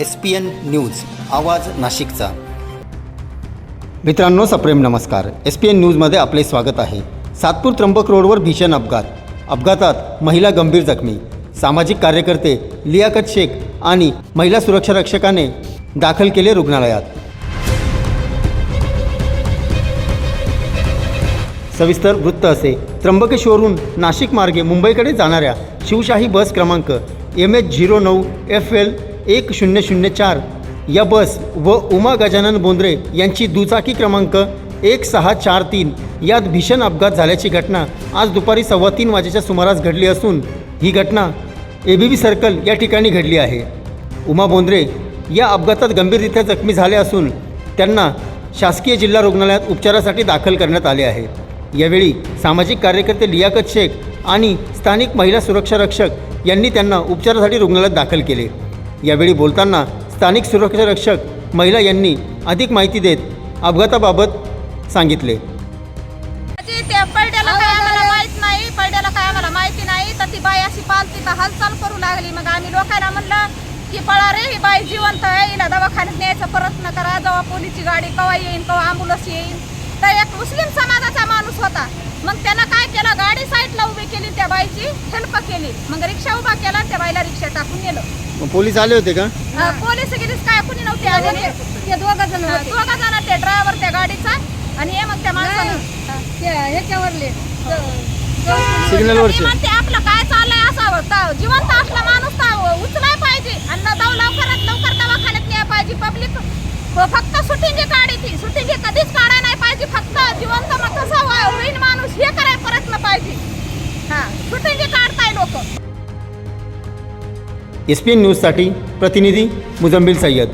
S P N news आवाज नाशिकचा. मित्रांनो सप्रेम नमस्कार. एस पी एन न्यूजमध्ये आपले स्वागत आहे. सातपूर त्र्यंबक रोडवर भीषण अपघात. अपघातात महिला गंभीर जखमी. सामाजिक कार्यकर्ते लियाकत शेख आणि महिला सुरक्षा रक्षकाने दाखल केले रुग्णालयात. सविस्तर वृत्त असे. त्र्यंबकेश्वरहून नाशिक मार्गे मुंबईकडे जाणाऱ्या शिवशाही बस क्रमांक एम एच झिरो नऊ एफ एल एक शून्य शून्य चार या बस व उमा गजानन बोंद्रे यांची दुचाकी क्रमांक एक सहा चार तीन यात भीषण अपघात झाल्याची घटना आज दुपारी सव्वा तीन वाजेच्या सुमारास घडली असून ही घटना ए बी बी सर्कल या ठिकाणी घडली आहे. उमा बोंद्रे या अपघातात गंभीररित्या जखमी झाले असून त्यांना शासकीय जिल्हा रुग्णालयात उपचारासाठी दाखल करण्यात आले आहे. यावेळी सामाजिक कार्यकर्ते लियाकत शेख आणि स्थानिक महिला सुरक्षा रक्षक यांनी त्यांना उपचारासाठी रुग्णालयात दाखल केले. यावेळी बोलताना स्थानिक सुरक्षा रक्षक महिला यांनी अधिक माहिती देत अपघाताबाबत सांगितले. त्या पडद्याला काय आम्हाला माहीत नाही पडद्याला काय आम्हाला माहिती नाही तर ती बाई अशी पालती तर हालचाल करू लागली. मग आम्ही लोकांना म्हणलं की पळा रे ही बाई जिवंत आहे हिला दवाखान्यात न्यायचा प्रयत्न करा. जेव्हा पोलीसची गाडी कवा येईन कवा अम्बुलन्स येईन. तर एक मुस्लिम समाजाचा माणूस होता. मग त्यानं काय केलं? गाडी साईडला उभी केली त्या बाईची हेल्प केली. मग रिक्षा उभा केला त्या बाईला रिक्षा टाकून पोलीस आले होते का? पोलीस गिलीस काय कुणी नव्हते आलेले ते? दोघा जण दोघा जण ते ड्रायव्हर त्या गाडीचा आणि हे मग त्या माणसानं. ह्याच्यावरले. सिग्नलवरचे. मी म्हणते आपलं काय चाललंय असावं जिवंत असला माणूस उचलाय पाहिजे. आणि न जाऊ लवकरात लवकर दवाखान्यात न्याय पाहिजे पब्लिक फक्त सुटिंगी काढी ती. सुटिंगी कधीच काढायला नाही पाहिजे फक्त जिवंत मग कसं एस पी एन न्यूजसाठी प्रतिनिधी मुजम्बिल सय्यद.